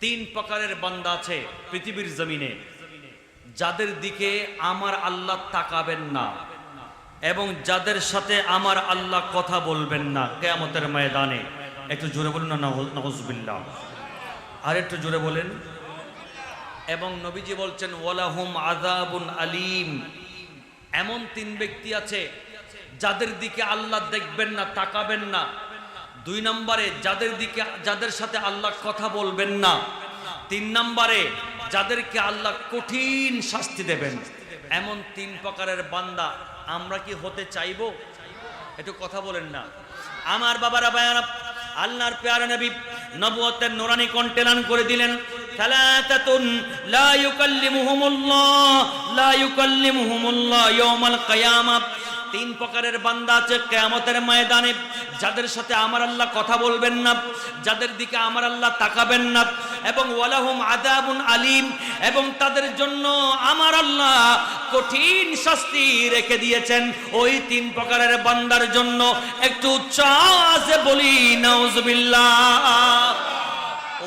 তিন প্রকারের বান্দা আছে পৃথিবীর জমিনে। যাদের দিকে আমার আল্লাহ তাকাবেন না এবং যাদের সাথে আমার আল্লাহ কথা বলবেন না কেয়ামতের ময়দানে। একটু জোরে বলুন না আর একটু জোরে বলেন। এবং নবীজি বলছেন, ওয়ালাহুম আজাবুন আলিম। এমন তিন ব্যক্তি আছে যাদের দিকে আল্লাহ দেখবেন না, তাকাবেন না। দুই নম্বরে যাদের দিকে, যাদের সাথে আল্লাহ কথা বলবেন না, তিন নম্বরে যাদেরকে আল্লাহ কঠিন শাস্তি দেবেন। এমন তিন প্রকারের বান্দা আমরা কি হতে চাইব? একটু কথা বলেন না। আমার বাবারা বায়ানা আল্লাহর পেয়ারা নবী নবুয়তের নোরানি কন্টেলান করে দিলেন থালাতাতুন লা ইউকাল্লিমুহুমুল্লাহ লা ইউকাল্লিমুহুমুল্লাহ ইয়াউমাল কিয়ামah তিন প্রকারের বান্দা আছে কেয়ামতের ময়দানে। যাদের সাথে আমার আল্লাহ কথা বলবেন না, যাদের দিকে আমার আল্লাহ তাকাবেন না, এবং ওয়ালাহুম আদাবুন আলিম, এবং তাদের জন্য আমার আল্লাহ কঠিন শাস্তি রেখে দিয়েছেন। ওই তিন প্রকারের বান্দার জন্য একটু উচ্চাসে বলি, নাউজুবিল্লাহ।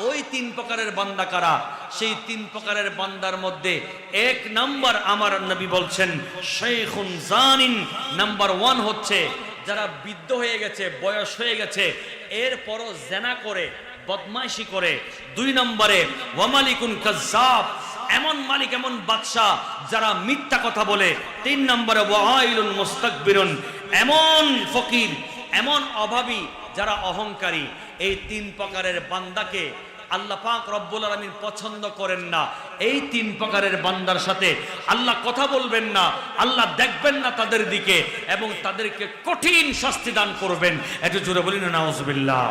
ওই তিন প্রকারের বান্দা কারা? সেই তিন প্রকারের বান্দার মধ্যে এক নাম্বার আমার নবী বলছেন শেখুন জানিন। নাম্বার ওয়ান হচ্ছে, যারা বৃদ্ধ হয়ে গেছে, বয়স হয়ে গেছে, এরপরও জেনা করে, বদমাইশি করে। দুই নম্বরে ওয়ামালিকুন কাজ্জাব। এমন মালিক, এমন বাদশাহ যারা মিথ্যা কথা বলে। তিন নম্বরে ওয়াইলুন মুস্তাকবিরুন। এমন ফকির, এমন অভাবী যারা অহংকারী। এই তিন প্রকারের বান্দাকে আল্লাহ পাক রব্বুল আলমিন পছন্দ করেন না। এই তিন প্রকারের বান্দার সাথে আল্লাহ কথা বলবেন না, আল্লাহ দেখবেন না তাদের দিকে এবং তাদেরকে কঠিন শাস্তি দান করবেন। একটু জোরে বলি না, নাউজুবিল্লাহ।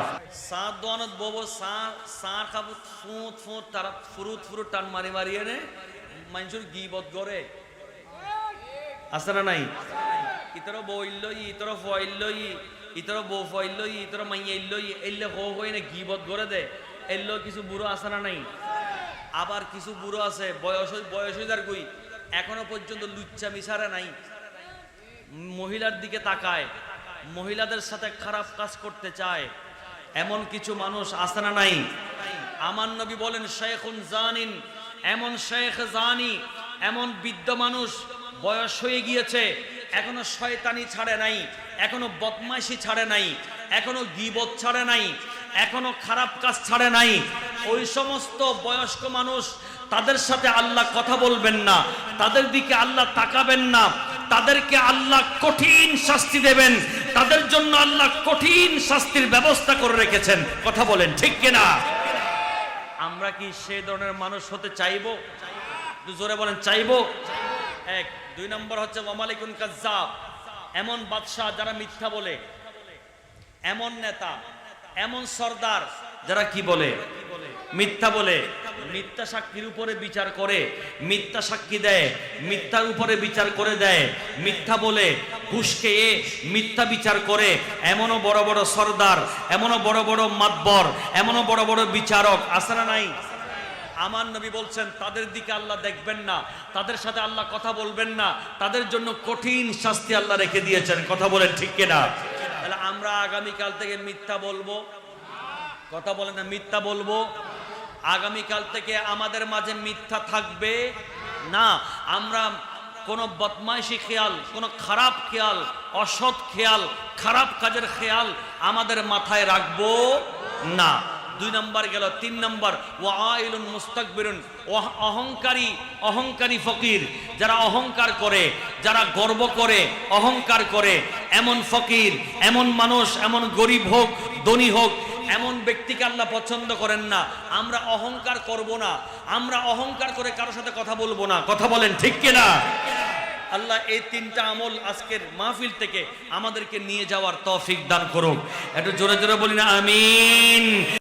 সাত দোয়ানত ববো, সা সা খাব, ফুঁত ফুঁত, তারা ফুরুত ফুরুত, টান মারি মারি, এনে মানুষের গিবত করে আছে না নাই? ইতর বইল ইতর ফইল ইতর বউ ফইল ইতর মাইয়া ইল্ল এল্লে হো হই না গিবত করে দে। এল্লো কিছু বুড়ো আছে না নাই? আবার কিছু বুড়ো আছে, বয়স বয়স যার কই, এখনও পর্যন্ত লুচ্চা মিশারে নাই। মহিলার দিকে তাকায়, মহিলাদের সাথে খারাপ কাজ করতে চায়, এমন কিছু মানুষ আছে না নাই? আমার নবী বলেন শেখুন জানিন এমন শেখ জানি, এমন বৃদ্ধ মানুষ বয়স হয়ে গিয়েছে, এখনও শয়তানি ছাড়ে নাই, এখনও বদমাইশি ছাড়ে নাই, এখনও গিবত ছাড়ে নাই এখনও খারাপ কাজ ছাড়ে নাই। ওই সমস্ত বয়স্ক মানুষ তাদের সাথে আল্লাহ কথা বলবেন না। তাদের দিকে আল্লাহ তাকাবেন না। তাদেরকে আল্লাহ কঠিন শাস্তি দেবেন। তাদের জন্য আল্লাহ কঠিন শাস্তির ব্যবস্থা করে রেখেছেন। কথা বলেন, ঠিক কিনা? আমরা কি সেই ধরনের মানুষ হতে চাইব? জোরে বলেন, চাইব? এক, দুই নম্বর হচ্ছে, ওয়ামালিকুন কাজ্জাব। এমন বাদশাহ যারা মিথ্যা বলে, এমন নেতা এমন সর্দার যারা কি বলে? মিথ্যা বলে? মিথ্যা সাক্ষীর উপরে বিচার করে মিথ্যা সাক্ষী দেয় মিথ্যার উপরে বিচার করে দেয় মিথ্যা বলে ঘুষ খেয়ে মিথ্যা বিচার করে। এমনও বড় বড় সর্দার এমনও বড় বড় মাতবর এমনও বড় বড় বিচারক আছে না নাই? আমার নবী বলছেন তাদের দিকে আল্লাহ দেখবেন না তাদের সাথে আল্লাহ কথা বলবেন না তাদের জন্য কঠিন শাস্তি আল্লাহ রেখে দিয়েছেন। কথা বলেন ঠিক কিনা? তাহলে আমরা আগামীকাল থেকে মিথ্যা বলব। কথা বলে না, মিথ্যা বলব। আগামীকাল থেকে আমাদের মাঝে মিথ্যা থাকবে না। আমরা কোনো বদমাইশি খেয়াল, কোনো খারাপ খেয়াল, অসৎ খেয়াল, খারাপ কাজের খেয়াল আমাদের মাথায় রাখব না। দুই নম্বর গেল, তিন নম্বর ওয়াইলুন মুস্তাকবিরুন অহ- অহংকারী অহংকারী ফকির। যারা অহংকার করে, যারা গর্ব করে, অহংকার করে, এমন ফকির, এমন মানুষ, এমন গরিব হোক, ধনী হোক, এমন ব্যক্তিকে আল্লাহ পছন্দ করেন না। আমরা অহংকার করব না। আমরা অহংকার করে কারোর সাথে কথা বলব না। কথা বলেন ঠিক কিনা? আল্লাহ এই তিনটা আমল আজকের মাহফিল থেকে আমাদেরকে নিয়ে যাওয়ার তৌফিক দান করুক। একটু জোরে জোরে বলি না, আমিন।